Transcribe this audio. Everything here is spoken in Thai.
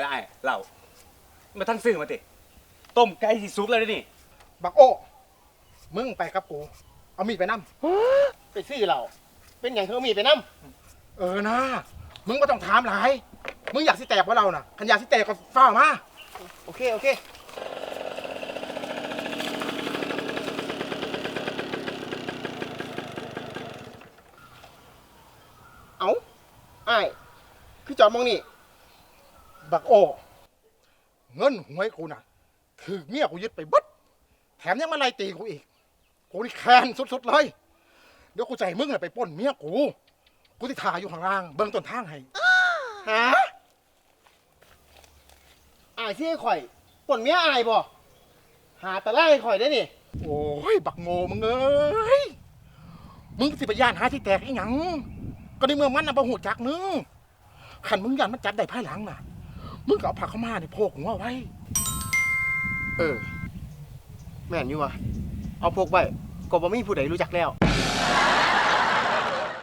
เหล่ามาท่านซื้อมาติต้มไก่สิสุกแล้วเด้อนี่ บักโอ้ มึงไปกับกู เอามีดไปนํไปซื้อเรา เป็นอย่างเธอมีไปน้เออนะ มึงก็ต้องถามหลาย มึงอยากสิแตกว่าเราน่ะขันอยากสิแตกก็ฟ้าวมาำโอเค โอเค เอาไอ้ายคือจอดมองนี่ บักโอ้เงินหวยกูน่ะถือเมียกูยึดไปเบัดแถมยังมาไล่ตีกูอีก กูนี่แค้นสุดๆเลย เดี๋ยวกูจะให้มึงน่ะไปปล้นเมียกู กูที่ถ่ายอยู่ข้างล่าง เบิ่งต้นทางให้ฮะไอ้ายที่ให้ข่อยปนเมียไอ้ายบ่หาแต่ไล่ข่อยได้นี่โอ้ย บักโง่มึงเอ้ย มึงสิไปย่านหาที่แตกอีหยัง ก็ในเมื่อมันน่ะบ่หูจักนึงขันมึงยันมันจับได้ภายหลังน่ะ มึงก็เอาผักเข้ามาเนี่ยโพกหัวไว้ เออ แม่นอยู่วะเอาพกไว้ก็บ่มีผู้ใดรู้จักแล้ว